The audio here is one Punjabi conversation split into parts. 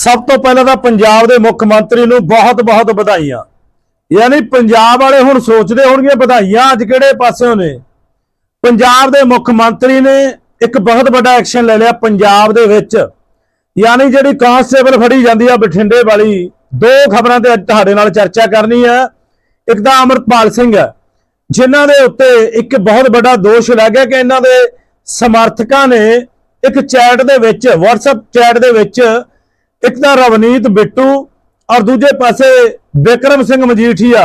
ਸਭ ਤੋਂ ਪਹਿਲਾਂ ਤਾਂ ਪੰਜਾਬ ਦੇ ਮੁੱਖ ਮੰਤਰੀ ਨੂੰ ਬਹੁਤ-ਬਹੁਤ ਵਧਾਈਆਂ। ਯਾਨੀ ਪੰਜਾਬ ਵਾਲੇ ਹੁਣ ਸੋਚਦੇ ਹੋਣਗੇ ਵਧਾਈਆਂ ਅੱਜ ਕਿਹੜੇ ਪਾਸਿਓਂ ਨੇ। ਪੰਜਾਬ ਦੇ ਮੁੱਖ ਮੰਤਰੀ ਨੇ ਇੱਕ ਬਹੁਤ ਵੱਡਾ ਐਕਸ਼ਨ ਲੈ ਲਿਆ ਪੰਜਾਬ ਦੇ ਵਿੱਚ। ਯਾਨੀ ਜਿਹੜੀ ਕਾਂਸਟੇਬਲ ਫੜੀ ਜਾਂਦੀ ਆ ਬਠਿੰਡੇ ਵਾਲੀ, ਦੋ ਖਬਰਾਂ ਤੇ ਅੱਜ ਤੁਹਾਡੇ ਨਾਲ ਚਰਚਾ ਕਰਨੀ ਹੈ ਇੱਕ ਤਾਂ ਅਮਰਪਾਲ ਸਿੰਘ ਹੈ ਜਿਨ੍ਹਾਂ ਦੇ ਉੱਤੇ ਇੱਕ ਬਹੁਤ ਵੱਡਾ ਦੋਸ਼ ਲੱਗਿਆ ਕਿ ਇਹਨਾਂ ਦੇ ਸਮਰਥਕਾਂ ਨੇ ਇੱਕ ਚੈਟ ਦੇ ਵਿੱਚ, WhatsApp ਚੈਟ ਦੇ ਵਿੱਚ ਇੱਕ ਤਾਂ ਰਵਨੀਤ, ਬਿੱਟੂ ਔਰ ਦੂਜੇ ਪਾਸੇ ਬਿਕਰਮ ਸਿੰਘ ਮਜੀਠੀਆ।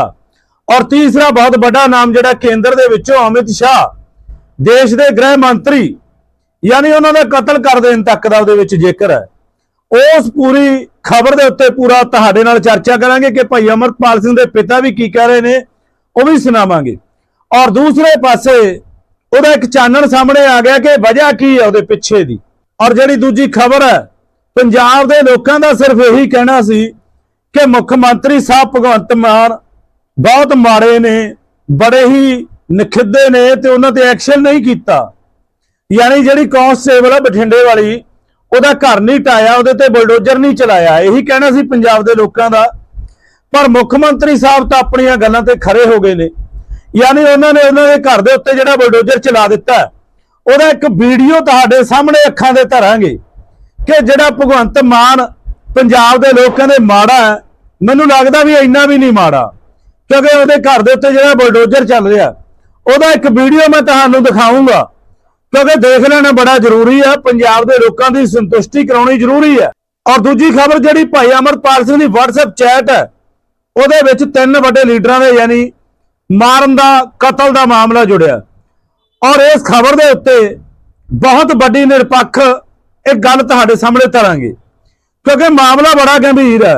ਔਰ ਤੀਸਰਾ ਬਹੁਤ ਵੱਡਾ ਨਾਮ ਜਿਹੜਾ ਕੇਂਦਰ ਦੇ ਵਿੱਚੋਂ ਅਮਿਤ ਸ਼ਾਹ, ਦੇਸ਼ ਦੇ ਗ੍ਰਹਿ ਮੰਤਰੀ, ਯਾਨੀ ਉਹਨਾਂ ਦਾ ਕਤਲ ਕਰ ਦੇਣ ਤੱਕ ਦਾ ਉਹਦੇ ਵਿੱਚ ਜ਼ਿਕਰ ਹੈ। ਉਸ ਪੂਰੀ ਖਬਰ ਦੇ ਉੱਤੇ ਪੂਰਾ ਤੁਹਾਡੇ ਨਾਲ ਚਰਚਾ ਕਰਾਂਗੇ ਕਿ ਭਾਈ ਅਮਰਪਾਲ ਸਿੰਘ ਦੇ ਪਿਤਾ ਵੀ ਕੀ ਕਹਿ ਰਹੇ ਨੇ, ਉਹ ਵੀ ਸੁਣਾਵਾਂਗੇ। ਔਰ ਦੂਸਰੇ ਪਾਸੇ ਉਹਦਾ ਇੱਕ ਚਾਨਣ ਸਾਹਮਣੇ ਆ ਗਿਆ ਕਿ ਵਜ੍ਹਾ ਕੀ ਹੈ ਉਹਦੇ ਪਿੱਛੇ ਦੀ। ਔਰ ਜਿਹੜੀ ਦੂਜੀ ਖਬਰ ਹੈ ਪੰਜਾਬ ਦੇ ਲੋਕਾਂ ਦਾ ਸਿਰਫ ਇਹੀ ਕਹਿਣਾ ਸੀ ਕਿ ਮੁੱਖ ਮੰਤਰੀ ਸਾਹਿਬ ਭਗਵੰਤ ਮਾਨ ਬਹੁਤ ਮਾੜੇ ਨੇ, ਬੜੇ ਹੀ ਨਖਿੱਦੇ ਨੇ ਤੇ ਉਹਨਾਂ ਤੇ ਐਕਸ਼ਨ ਨਹੀਂ ਕੀਤਾ। ਯਾਨੀ ਜਿਹੜੀ ਕਾਂਸਟੇਬਲ ਆ ਬਠਿੰਡੇ ਵਾਲੀ, ਉਹਦਾ ਘਰ ਨਹੀਂ ਟਾਇਆ, ਉਹਦੇ ਤੇ ਬਲਡੋਜਰ ਨਹੀਂ ਚਲਾਇਆ। ਇਹੀ ਕਹਿਣਾ ਸੀ ਪੰਜਾਬ ਦੇ ਲੋਕਾਂ ਦਾ। ਪਰ ਮੁੱਖ ਮੰਤਰੀ ਸਾਹਿਬ ਤਾਂ ਆਪਣੀਆਂ ਗੱਲਾਂ ਤੇ ਖਰੇ ਹੋ ਗਏ ਨੇ। ਯਾਨੀ ਉਹਨਾਂ ਨੇ ਉਹਨਾਂ ਦੇ ਘਰ ਦੇ ਉੱਤੇ ਜਿਹੜਾ ਬਲਡੋਜਰ ਚਲਾ ਦਿੱਤਾ, ਉਹਦਾ ਇੱਕ ਵੀਡੀਓ ਤੁਹਾਡੇ ਸਾਹਮਣੇ ਅੱਖਾਂ ਦੇ ਧਰਾਂਗੇ। ਕਿ ਜਿਹੜਾ ਭਗਵੰਤ ਮਾਨ ਪੰਜਾਬ ਦੇ ਲੋਕਾਂ ਦੇ ਮਾੜਾ ਹੈ, ਮੈਨੂੰ ਲੱਗਦਾ ਵੀ ਇੰਨਾ ਵੀ ਨਹੀਂ ਮਾੜਾ। ਕਿਉਂਕਿ ਉਹਦੇ ਘਰ ਦੇ ਉੱਤੇ ਜਿਹੜਾ ਬਲਡੋਜਰ ਚੱਲ ਰਿਹਾ, ਉਹਦਾ ਇੱਕ ਵੀਡੀਓ ਮੈਂ ਤੁਹਾਨੂੰ ਦਿਖਾਉਂਗਾ ਕਿਉਂਕਿ ਦੇਖ ਲੈਣਾ ਬੜਾ ਜ਼ਰੂਰੀ ਹੈ ਪੰਜਾਬ ਦੇ ਲੋਕਾਂ ਦੀ ਸੰਤੁਸ਼ਟੀ ਕਰਾਉਣੀ ਜ਼ਰੂਰੀ ਹੈ। ਔਰ ਦੂਜੀ ਖਬਰ ਜਿਹੜੀ ਭਾਈ ਅਮਰਪਾਲ ਸਿੰਘ ਦੀ WhatsApp ਚੈਟ ਹੈ, ਉਹਦੇ ਵਿੱਚ ਤਿੰਨ ਵੱਡੇ ਲੀਡਰਾਂ ਦੇ ਯਾਨੀ ਮਾਰਨ ਦਾ, ਕਤਲ ਦਾ ਮਾਮਲਾ ਜੁੜਿਆ। ਔਰ ਇਸ ਖਬਰ ਦੇ ਉੱਤੇ ਬਹੁਤ ਵੱਡੀ ਨਿਰਪੱਖ ਇਹ ਗੱਲ ਤੁਹਾਡੇ ਸਾਹਮਣੇ ਧਰਾਂਗੇ। ਕਿਉਂਕਿ ਮਾਮਲਾ ਬੜਾ ਗੰਭੀਰ ਹੈ।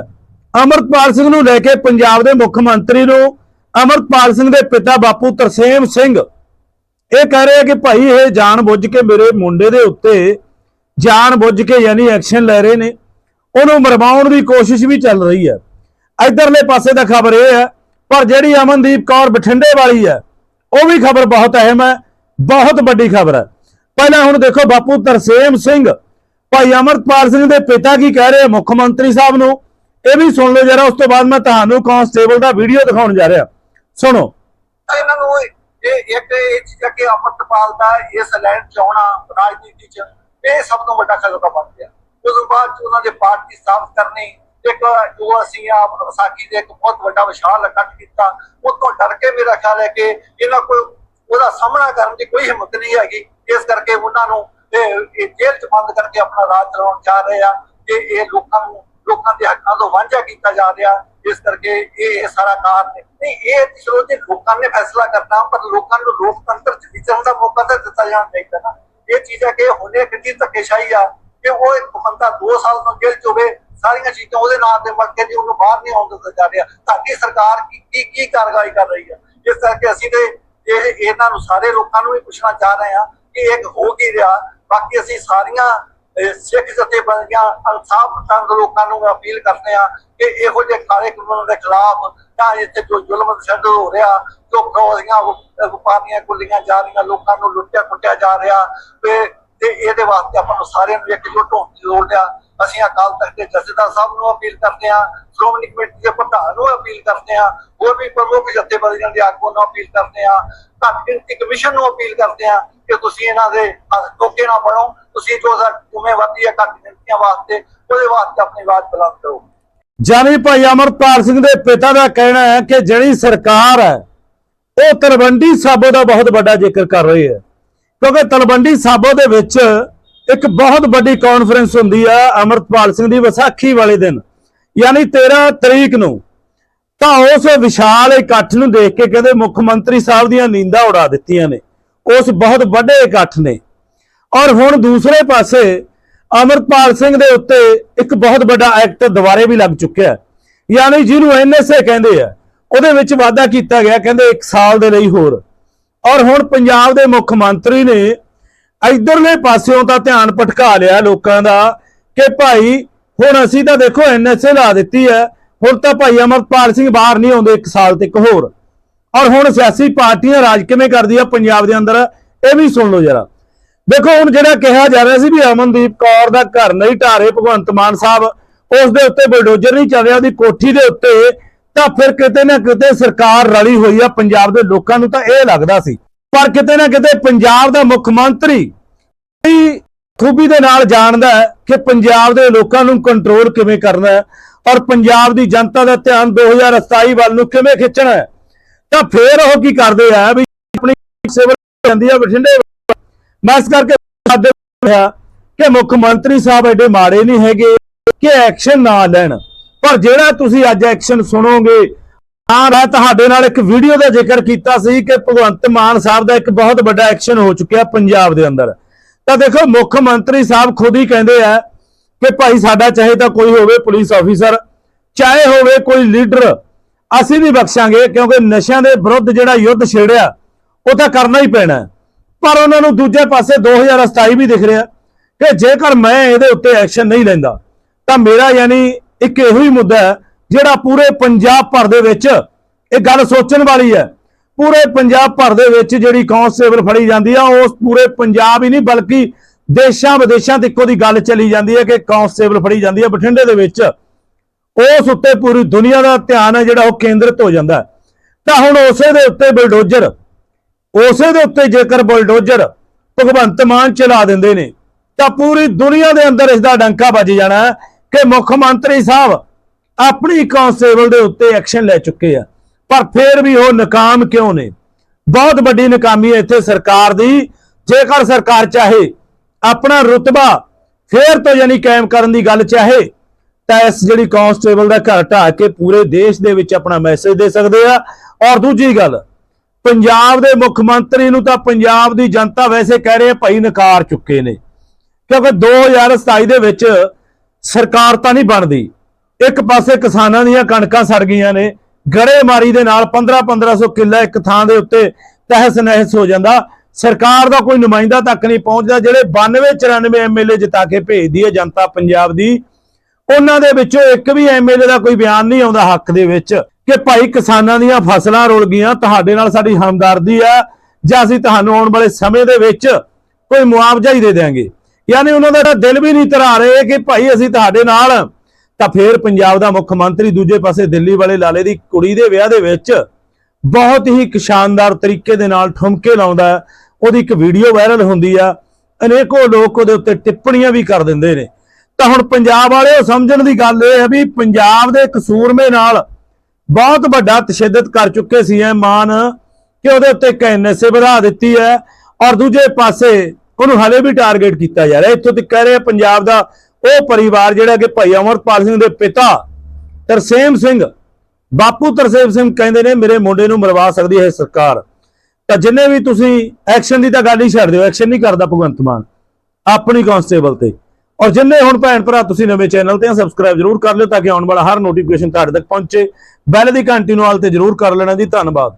ਅਮਰਪਾਲ ਸਿੰਘ ਨੂੰ ਲੈ ਕੇ ਪੰਜਾਬ ਦੇ ਮੁੱਖ ਮੰਤਰੀ ਨੂੰ ਅਮਰਪਾਲ ਸਿੰਘ ਦੇ ਪਿਤਾ ਬਾਪੂ ਤਰਸੇਮ ਸਿੰਘ ਇਹ ਕਹਿ ਰਹੇ ਆ ਕਿ ਭਾਈ ਇਹ ਜਾਣ ਬੁੱਝ ਕੇ ਮੇਰੇ ਮੁੰਡੇ ਦੇ ਉੱਤੇ ਜਾਣ ਬੁੱਝ ਕੇ ਯਾਨੀ ਐਕਸ਼ਨ ਲੈ ਰਹੇ ਨੇ। ਉਹਨੂੰ ਮਰਵਾਉਣ ਦੀ ਕੋਸ਼ਿਸ਼ ਵੀ ਚੱਲ ਰਹੀ ਹੈ। ਇਧਰਲੇ ਪਾਸੇ ਦਾ ਖਬਰ ਇਹ ਹੈ, ਪਰ ਜਿਹੜੀ ਅਮਨਦੀਪ ਕੌਰ ਬਠਿੰਡੇ ਵਾਲੀ ਹੈ, ਉਹ ਵੀ ਖਬਰ ਬਹੁਤ ਅਹਿਮ ਹੈ, ਬਹੁਤ ਵੱਡੀ ਖਬਰ ਹੈ। ਪਹਿਲਾਂ ਹੁਣ ਦੇਖੋ ਬਾਪੂ ਤਰਸੇਮ ਸਿੰਘ ਭਾਈ ਅਮਰਪਾਲ ਸਿੰਘ ਦੇ ਪਿਤਾ ਕੀ ਕਹਿ ਰਹੇ ਮੁੱਖ ਮੰਤਰੀ ਸਾਹਿਬ ਨੂੰ? ਇਹ ਵੀ ਸੁਣ ਲਓ ਜਰਾ, ਉਸ ਤੋਂ ਬਾਅਦ ਮੈਂ ਤੁਹਾਨੂੰ ਕਾਂਸਟੇਬਲ ਦਾ ਵੀਡੀਓ ਦਿਖਾਉਣ ਜਾ ਰਿਹਾ। ਸੁਣੋ। ਇਹਨਾਂ ਨੂੰ ਇਹ ਇੱਕ ਇਹ ਚੀਜ਼ ਕਿ ਅਮਰਤਪਾਲ ਦਾ ਇਸ ਲੈਂਡ ਚ ਆਉਣਾ ਰਾਜਨੀਤੀ ਚ, ਇਹ ਸਭ ਤੋਂ ਵੱਡਾ ਖਤਰਾ ਬਣ ਗਿਆ। ਉਸ ਤੋਂ ਬਾਅਦ ਉਹਨਾਂ ਦੇ ਪਾਰਟੀ ਸਾਫ਼ ਕਰਨੀ, ਇੱਕ ਜੋ ਅਸੀਂ ਆ ਵਿਸਾਖੀ ਦੇ ਇੱਕ ਬਹੁਤ ਵੱਡਾ ਵਿਸ਼ਾਲ ਇਕੱਠ ਕੀਤਾ, ਉਹ ਤੋਂ ਡਰ ਕੇ ਮੇਰਾ ਖਿਆਲ ਹੈ ਕਿ ਇਹਨਾਂ ਕੋਲ ਉਹਦਾ ਸਾਹਮਣਾ ਕਰਨ ਦੀ ਕੋਈ ਹਿੰਮਤ ਨਹੀਂ ਹੈਗੀ। ਇਸ ਕਰਕੇ ਉਹਨਾਂ ਨੂੰ ਇਹ ਇਹ ਜੇਲ੍ਹ ਚ ਬੰਦ ਕਰਕੇ ਆਪਣਾ ਰਾਜ ਚਲਾਉਣ ਜਾ ਰਹੇ ਆ ਤੇ ਇਹ ਲੋਕਾਂ ਨੂੰ, ਲੋਕਾਂ ਦੇ ਹੱਕਾਂ ਤੋਂ ਵਾਂਝਾ ਕੀਤਾ ਜਾ ਰਿਹਾ। ਇਸ ਕਰਕੇ ਇਹ ਸਾਰਾ ਕਾਰਨ ਨਹੀਂ, ਇਹ ਚਲੋ ਜੇ, ਲੋਕਾਂ ਨੇ ਫੈਸਲਾ ਕਰਨਾ, ਪਰ ਲੋਕਾਂ ਨੂੰ ਲੋਕਤੰਤਰ ਚ ਵਿਚਰਨ ਦਾ ਮੌਕਾ ਤਾਂ ਦਿੱਤਾ ਜਾਣਾ ਚਾਹੀਦਾ ਨਾ। ਇਹ ਚੀਜ਼ ਕਿ ਹੁਣੇ ਕਿੰਨੀ ਧੱਕੇਸ਼ਾਹੀ ਆ ਕਿ ਉਹ ਇੱਕ ਬੰਦਾ 2 ਸਾਲ ਤੋਂ ਜੇਲ੍ਹ ਚ ਹੋਵੇ, ਸਾਰੀਆਂ ਚੀਜ਼ਾਂ ਉਹਦੇ ਨਾਂ ਤੇ ਮੜ ਕੇ ਜੀ ਉਹਨੂੰ ਬਾਹਰ ਨਹੀਂ ਆਉਣ ਦਿੱਤਾ ਜਾ ਰਿਹਾ। ਤੁਹਾਡੀ ਸਰਕਾਰ ਕੀ ਕੀ ਕੀ ਕਾਰਵਾਈ ਕਰ ਰਹੀ ਹੈ ਇਸ ਕਰਕੇ ਅਸੀਂ ਤੇ ਇਹ, ਇਹਨਾਂ ਨੂੰ ਸਾਰੇ ਲੋਕਾਂ ਨੂੰ ਵੀ ਪੁੱਛਣਾ ਚਾਹ ਰਹੇ ਹਾਂ ਕਿ ਇਹ ਹੋ ਕੀ ਰਿਹਾ। ਬਾਕੀ ਅਸੀਂ ਸਾਰੀਆਂ ਸਿੱਖ ਜਥੇਬੰਦੀਆਂ, ਇਨਸਾਫ ਪਸੰਦ ਲੋਕਾਂ ਨੂੰ ਅਪੀਲ ਕਰਦੇ ਆ ਕਿ ਇਹੋ ਜਿਹੇ ਕਾਲੇ ਕਾਨੂੰਨਾਂ ਦੇ ਖਿਲਾਫ ਜਾਂ ਇੱਥੇ ਜੋ ਜ਼ੁਲਮ ਤਸ਼ੱਦਦ ਹੋ ਰਿਹਾ ਜੋ ਫੌਜੀਆਂ ਵਪਾਰੀਆਂ ਕੁੱਲੀਆਂ ਜਾ ਰਹੀਆਂ, ਲੋਕਾਂ ਨੂੰ ਲੁੱਟਿਆ ਕੁੱਟਿਆ ਜਾ ਰਿਹਾ, ਤੇ ਤੇ ਇਹਦੇ ਵਾਸਤੇ ਆਪਾਂ ਨੂੰ ਸਾਰਿਆਂ ਨੂੰ ਇਕਜੁੱਟ ਹੋਣ ਦੀ ਲੋੜ ਆ। ਅਸੀਂ ਅਕਾਲ ਤਖਤ ਦੇ ਜਥੇਦਾਰ ਸਾਹਿਬ ਨੂੰ ਅਪੀਲ ਕਰਦੇ ਆ ਸ਼੍ਰੋਮਣੀ ਕਮੇਟੀ ਦੇ ਪ੍ਰਧਾਨ ਨੂੰ ਅਪੀਲ ਕਰਦੇ ਆ ਹੋਰ ਵੀ ਪ੍ਰਮੁੱਖ ਜਥੇਬੰਦੀਆਂ ਦੇ ਆਗੂਆਂ ਨੂੰ ਅਪੀਲ ਕਰਦੇ ਆ ਘੱਟ ਗਿਣਤੀ ਕਮਿਸ਼ਨ ਨੂੰ ਅਪੀਲ ਕਰਦੇ ਆ ਕਿ ਤੁਸੀਂ ਇਹਨਾਂ ਦੇ ਟੋਕੇ ਨਾ ਬਣੋ, ਤੁਸੀਂ ਜੋ ਜ਼ਿੰਮੇਵਾਰੀ ਹੈ, ਘੱਟ ਗਿਣਤੀਆਂ ਵਾਸਤੇ, ਉਹਦੇ ਵਾਸਤੇ ਆਪਣੀ ਆਵਾਜ਼ ਬੁਲੰਦ ਕਰੋ। ਜਾਨੀ ਭਾਈ ਅਮਰਪਾਲ ਸਿੰਘ ਦੇ ਪਿਤਾ ਦਾ ਕਹਿਣਾ ਹੈ ਕਿ ਜਿਹੜੀ ਸਰਕਾਰ ਹੈ, ਉਹ ਤਲਵੰਡੀ ਸਾਬੋ ਦਾ ਬਹੁਤ ਵੱਡਾ ਜ਼ਿਕਰ ਕਰ ਰਹੀ ਹੈ। ਕਿਉਂਕਿ ਤਲਵੰਡੀ ਸਾਬੋ ਦੇ ਵਿੱਚ ਇੱਕ ਬਹੁਤ ਵੱਡੀ ਕਾਨਫਰੰਸ ਹੁੰਦੀ ਹੈ ਅਮਰਪਾਲ ਸਿੰਘ ਦੀ ਵਿਸਾਖੀ ਵਾਲੇ ਦਿਨ। ਯਾਨੀ 13 ਤਰੀਕ ਨੂੰ ਤਾਂ ਉਸ ਵਿਸ਼ਾਲ ਇਕੱਠ ਨੂੰ ਦੇਖ ਕੇ ਕਹਿੰਦੇ ਮੁੱਖ ਮੰਤਰੀ ਸਾਹਿਬ ਦੀਆਂ ਨੀਂਦਾਂ ਉਡਾ ਦਿੱਤੀਆਂ ਨੇ। ਉਸ ਬਹੁਤ ਵੱਡੇ ਇਕੱਠ ਨੇ। ਔਰ ਹੁਣ ਦੂਸਰੇ ਪਾਸੇ ਅਮਰਪਾਲ ਸਿੰਘ ਦੇ ਉੱਤੇ ਇੱਕ ਬਹੁਤ ਵੱਡਾ ਐਕਟ ਦੁਬਾਰੇ ਵੀ ਲੱਗ ਚੁੱਕਿਆ ਯਾਨੀ ਜਿਹਨੂੰ ਐਨਐਸਏ ਕਹਿੰਦੇ ਆ, ਉਹਦੇ ਵਿੱਚ ਵਾਅਦਾ ਕੀਤਾ ਗਿਆ, ਕਹਿੰਦੇ 1 ਸਾਲ ਦੇ ਲਈ ਹੋਰ। ਔਰ ਹੁਣ ਪੰਜਾਬ ਦੇ ਮੁੱਖ ਮੰਤਰੀ ਨੇ ਇਧਰਲੇ ਪਾਸਿਓਂ ਤਾਂ ਧਿਆਨ ਭਟਕਾ ਲਿਆ ਲੋਕਾਂ ਦਾ ਕਿ ਭਾਈ, ਹੁਣ ਅਸੀਂ ਤਾਂ ਦੇਖੋ ਐਨਐਸਏ ਲਾ ਦਿੱਤੀ ਹੈ, ਹੁਣ ਤਾਂ ਭਾਈ ਅਮਰਪਾਲ ਸਿੰਘ ਬਾਹਰ ਨਹੀਂ ਆਉਂਦੇ 1 ਸਾਲ ਤੱਕ ਹੋਰ। ਔਰ ਹੁਣ ਸਿਆਸੀ ਪਾਰਟੀਆਂ ਰਾਜ ਕਿਵੇਂ ਕਰਦੀਆਂ ਪੰਜਾਬ ਦੇ ਅੰਦਰ, ਇਹ ਵੀ ਸੁਣ ਲਓ ਜਰਾ। ਦੇਖੋ, ਹੁਣ ਜਿਹੜਾ ਕਿਹਾ ਜਾ ਰਿਹਾ ਸੀ ਵੀ ਅਮਨਦੀਪ ਕੌਰ ਦਾ ਘਰ ਨਹੀਂ, ਢਾਰੇ ਭਗਵੰਤ ਮਾਨ ਸਾਹਿਬ, ਉਸ ਦੇ ਉੱਤੇ ਬਲਡੋਜ਼ਰ ਨਹੀਂ ਚੱਲ ਰਿਹਾ, ਉਹਦੀ ਕੋਠੀ ਦੇ ਉੱਤੇ, ਤਾਂ ਫਿਰ ਕਿਤੇ ਨਾ ਕਿਤੇ ਸਰਕਾਰ ਰਲੀ ਹੋਈ ਆ ਪੰਜਾਬ ਦੇ ਲੋਕਾਂ ਨੂੰ ਤਾਂ ਇਹ ਲੱਗਦਾ ਸੀ। ਪਰ ਕਿਤੇ ਨਾ ਕਿਤੇ ਪੰਜਾਬ ਦਾ ਮੁੱਖ ਮੰਤਰੀ ਖੂਬੀ ਦੇ ਨਾਲ ਜਾਣਦਾ ਹੈ ਕਿ ਪੰਜਾਬ ਦੇ ਲੋਕਾਂ ਨੂੰ ਕੰਟਰੋਲ ਕਿਵੇਂ ਕਰਨਾ ਹੈ ਔਰ ਪੰਜਾਬ ਦੀ ਜਨਤਾ ਦਾ ਧਿਆਨ 2027 ਵੱਲ ਨੂੰ ਕਿਵੇਂ ਖਿੱਚਣਾ ਹੈ। ਤਾਂ ਫੇਰ ਉਹ ਕੀ ਕਰਦੇ ਆ ਵੀ ਆਪਣੀ ਸੇਵਾ ਜਾਂਦੀ ਆ ਬਠਿੰਡੇ ਮੈਂ ਇਸ ਕਰਕੇ ਸਾਡੇ ਹੋਇਆ ਕਿ ਮੁੱਖ ਮੰਤਰੀ ਸਾਹਿਬ ਐਡੇ ਮਾੜੇ ਨਹੀਂ ਹੈਗੇ ਕਿ ਐਕਸ਼ਨ ਨਾ ਲੈਣ। ਪਰ ਜਿਹੜਾ ਤੁਸੀਂ ਅੱਜ ਐਕਸ਼ਨ ਸੁਣੋਗੇ ਹਾਂ ਮੈਂ ਤੁਹਾਡੇ ਨਾਲ ਇੱਕ ਵੀਡੀਓ ਦਾ ਜ਼ਿਕਰ ਕੀਤਾ ਸੀ ਕਿ ਭਗਵੰਤ ਮਾਨ ਸਾਹਿਬ ਦਾ ਇੱਕ ਬਹੁਤ ਵੱਡਾ ਐਕਸ਼ਨ ਹੋ ਚੁੱਕਿਆ ਪੰਜਾਬ ਦੇ ਅੰਦਰ। ਤਾਂ ਦੇਖੋ, ਮੁੱਖ ਮੰਤਰੀ ਸਾਹਿਬ ਖੁਦ ਹੀ ਕਹਿੰਦੇ ਆ ਕਿ ਭਾਈ ਸਾਡਾ ਚਾਹੇ ਤਾਂ ਕੋਈ ਹੋਵੇ ਪੁਲਿਸ ਆਫੀਸਰ, ਚਾਹੇ ਹੋਵੇ ਕੋਈ ਲੀਡਰ ਅਸੀਂ ਵੀ ਬਖਸ਼ਾਂਗੇ, ਕਿਉਂਕਿ ਨਸ਼ਿਆਂ ਦੇ ਵਿਰੁੱਧ ਜਿਹੜਾ ਯੁੱਧ ਛੇੜਿਆ, ਉਹ ਤਾਂ ਕਰਨਾ ਹੀ ਪੈਣਾ। ਪਰ ਉਹਨਾਂ ਨੂੰ ਦੂਜੇ ਪਾਸੇ 2027 ਵੀ ਦਿਖ ਰਿਹਾ ਕਿ ਜੇਕਰ ਮੈਂ ਇਹਦੇ ਉੱਤੇ ਐਕਸ਼ਨ ਨਹੀਂ ਲੈਂਦਾ, ਤਾਂ ਮੇਰਾ ਯਾਨੀ ਇੱਕ ਇਹੋ ਹੀ ਮੁੱਦਾ ਹੈ, ਜਿਹੜਾ ਪੂਰੇ ਪੰਜਾਬ ਭਰ ਦੇ ਵਿੱਚ ਇਹ ਗੱਲ ਸੋਚਣ ਵਾਲੀ ਹੈ। ਪੂਰੇ ਪੰਜਾਬ ਭਰ ਦੇ ਵਿੱਚ ਜਿਹੜੀ ਕਾਂਸਟੇਬਲ ਫੜੀ ਜਾਂਦੀ ਆ ਉਸ ਪੂਰੇ ਪੰਜਾਬ ਹੀ ਨਹੀਂ, ਬਲਕਿ ਦੇਸ਼ਾਂ ਵਿਦੇਸ਼ਾਂ ਤੱਕ ਦੀ ਗੱਲ ਚੱਲੀ ਜਾਂਦੀ ਹੈ ਕਿ ਕਾਂਸਟੇਬਲ ਫੜੀ ਜਾਂਦੀ ਹੈ ਬਠਿੰਡੇ ਦੇ ਵਿੱਚ। ਉਸ ਉੱਤੇ ਪੂਰੀ ਦੁਨੀਆ ਦਾ ਧਿਆਨ ਹੈ ਜਿਹੜਾ ਉਹ ਕੇਂਦਰਿਤ ਹੋ ਜਾਂਦਾ ਤਾਂ ਹੁਣ ਉਸੇ ਦੇ ਉੱਤੇ ਬਲਡੋਜ਼ਰ, ਉਸੇ ਦੇ ਉੱਤੇ ਜੇਕਰ ਬਲਡੋਜ਼ਰ ਭਗਵੰਤ ਮਾਨ ਚਲਾ ਦਿੰਦੇ ਨੇ, ਤਾਂ ਪੂਰੀ ਦੁਨੀਆ ਦੇ ਅੰਦਰ ਇਸ ਦਾ ਡੰਕਾ ਵੱਜ ਜਾਣਾ ਕਿ ਮੁੱਖ ਮੰਤਰੀ ਸਾਹਿਬ ਆਪਣੀ ਕਾਂਸਟੇਬਲ ਦੇ ਉੱਤੇ ਐਕਸ਼ਨ ਲੈ ਚੁੱਕੇ ਆ। ਪਰ ਫਿਰ ਵੀ ਉਹ ਨਾਕਾਮ ਕਿਉਂ ਨੇ? ਬਹੁਤ ਵੱਡੀ ਨਾਕਾਮੀ ਹੈ ਇੱਥੇ ਸਰਕਾਰ ਦੀ। ਜੇਕਰ ਸਰਕਾਰ ਚਾਹੇ ਆਪਣਾ ਰੁਤਬਾ ਫੇਰ ਤੋਂ ਯਾਨੀ ਕਾਇਮ ਕਰਨ ਦੀ ਗੱਲ ਚਾਹੇ ਤਾਂ ਇਸ ਜਿਹੜੀ ਕਾਂਸਟੇਬਲ ਦਾ ਘਰ ਢਾਹ ਕੇ ਪੂਰੇ ਦੇਸ਼ ਦੇ ਵਿੱਚ ਆਪਣਾ ਮੈਸੇਜ ਦੇ ਸਕਦੇ ਆ। ਔਰ ਦੂਜੀ ਗੱਲ, ਪੰਜਾਬ ਦੇ ਮੁੱਖ ਮੰਤਰੀ ਨੂੰ ਤਾਂ ਪੰਜਾਬ ਦੀ ਜਨਤਾ ਵੈਸੇ ਕਹਿ ਰਹੇ ਆ ਭਾਈ ਨਕਾਰ ਚੁੱਕੇ ਨੇ। ਕਿਉਂਕਿ 2027 ਦੇ ਵਿੱਚ ਸਰਕਾਰ ਤਾਂ ਨਹੀਂ ਬਣਦੀ। ਇੱਕ ਪਾਸੇ ਕਿਸਾਨਾਂ ਦੀਆਂ ਕਣਕਾਂ ਸੜ ਗਈਆਂ ਨੇ, ਗੜੇਮਾਰੀ ਦੇ ਨਾਲ 15 1500 ਕਿੱਲਾ ਇੱਕ ਥਾਂ ਦੇ ਉੱਤੇ ਤਹਿਸ ਨਹਿਸ ਹੋ ਜਾਂਦਾ। ਸਰਕਾਰ ਦਾ ਕੋਈ ਨੁਮਾਇੰਦਾ ਤੱਕ ਨਹੀਂ ਪਹੁੰਚਦਾ, ਜਿਹੜੇ 92 94 ਐਮਐਲਏ ਜਿਤਾ ਕੇ ਭੇਜਦੀ ਹੈ ਜਨਤਾ ਪੰਜਾਬ ਦੀ। ਉਹਨਾਂ ਦੇ ਵਿੱਚੋਂ ਇੱਕ ਵੀ ਐਮਐਲਏ ਦਾ ਕੋਈ ਬਿਆਨ ਨਹੀਂ ਆਉਂਦਾ ਹੱਕ ਦੇ ਵਿੱਚ ਕਿ ਭਾਈ ਕਿਸਾਨਾਂ ਦੀਆਂ ਫਸਲਾਂ ਰੁਲ ਗਈਆਂ, ਤੁਹਾਡੇ ਨਾਲ ਸਾਡੀ ਹਮਦਰਦੀ ਆ ਜਾਂ ਅਸੀਂ ਤੁਹਾਨੂੰ ਆਉਣ ਵਾਲੇ ਸਮੇਂ ਦੇ ਵਿੱਚ ਕੋਈ ਮੁਆਵਜ਼ਾ ਹੀ ਦੇ ਦੇਾਂਗੇ ਯਾਨੀ ਉਹਨਾਂ ਦਾ ਦਿਲ ਵੀ ਨਹੀਂ ਧਰਾ ਰਹੇ ਕਿ ਭਾਈ ਅਸੀਂ ਤੁਹਾਡੇ ਨਾਲ ਤਾਂ ਫੇਰ ਪੰਜਾਬ ਦਾ ਮੁੱਖ ਮੰਤਰੀ ਦੂਜੇ ਪਾਸੇ ਦਿੱਲੀ ਵਾਲੇ ਲਾਲੇ ਦੀ ਕੁੜੀ ਦੇ ਵਿਆਹ ਦੇ ਵਿੱਚ ਬਹੁਤ ਹੀ ਇੱਕ ਸ਼ਾਨਦਾਰ ਤਰੀਕੇ ਦੇ ਨਾਲ ਠੁਮਕੇ ਲਾਉਂਦਾ ਉਹਦੀ ਇੱਕ ਵੀਡੀਓ ਵਾਇਰਲ ਹੁੰਦੀ ਆ। ਅਨੇਕੋ ਲੋਕ ਉਹਦੇ ਉੱਤੇ ਟਿੱਪਣੀਆਂ ਵੀ ਕਰ ਦਿੰਦੇ ਨੇ। ਤਾਂ ਹੁਣ ਪੰਜਾਬ ਵਾਲੇ ਉਹ ਸਮਝਣ ਦੀ ਗੱਲ ਇਹ ਹੈ ਵੀ ਪੰਜਾਬ ਦੇ ਕਸੂਰਮੇ ਨਾਲ ਬਹੁਤ ਵੱਡਾ ਤਸ਼ੱਦਦ ਕਰ ਚੁੱਕੇ ਸੀ ਐ ਮਾਨ ਕਿ ਉਹਦੇ ਉੱਤੇ ਇੱਕ ਵਧਾ ਦਿੱਤੀ ਹੈ ਔਰ ਦੂਜੇ ਪਾਸੇ ਉਹਨੂੰ ਹਲੇ ਵੀ ਟਾਰਗੇਟ ਕੀਤਾ ਜਾ ਰਿਹਾ। ਇੱਥੋਂ ਤੱਕ ਕਹਿ ਰਿਹਾ ਪੰਜਾਬ ਦਾ ਉਹ ਪਰਿਵਾਰ ਜਿਹੜਾ ਕਿ ਭਾਈ ਅਮਰਪਾਲ ਸਿੰਘ ਦੇ ਪਿਤਾ ਤਰਸੇਮ ਸਿੰਘ, ਬਾਪੂ ਤਰਸੇਮ ਸਿੰਘ ਕਹਿੰਦੇ ਨੇ, ਮੇਰੇ ਮੁੰਡੇ ਨੂੰ ਮਰਵਾ ਸਕਦੀ ਹੈ ਸਰਕਾਰ। ਤਾਂ ਜਿੰਨੇ ਵੀ ਤੁਸੀਂ ਐਕਸ਼ਨ ਦੀ ਤਾਂ ਗੱਲ ਹੀ ਛੱਡ ਦਿਓ, ਐਕਸ਼ਨ ਨਹੀਂ ਕਰਦਾ ਭਗਵੰਤ ਮਾਨ, ਆਪਣੀ ਕਾਂਸਟੇਬਲ ਤੇ। ਔਰ ਜਿੰਨੇ ਹੁਣ ਭੈਣ ਭਰਾ ਤੁਸੀਂ ਨਵੇਂ ਚੈਨਲ ਤੇ ਆ ਸਬਸਕ੍ਰਾਈਬ ਜਰੂਰ ਕਰ ਲਿਓ ਤਾਂ ਕਿ ਆਉਣ ਵਾਲਾ ਹਰ ਨੋਟੀਫਿਕੇਸ਼ਨ ਤੁਹਾਡੇ ਤੱਕ ਪਹੁੰਚੇ। ਬੈਲ ਦੀ ਘੰਟੀ ਨੂੰ ਆਲ ਤੇ ਜਰੂਰ ਕਰ ਲੈਣਾ ਜੀ। ਧੰਨਵਾਦ।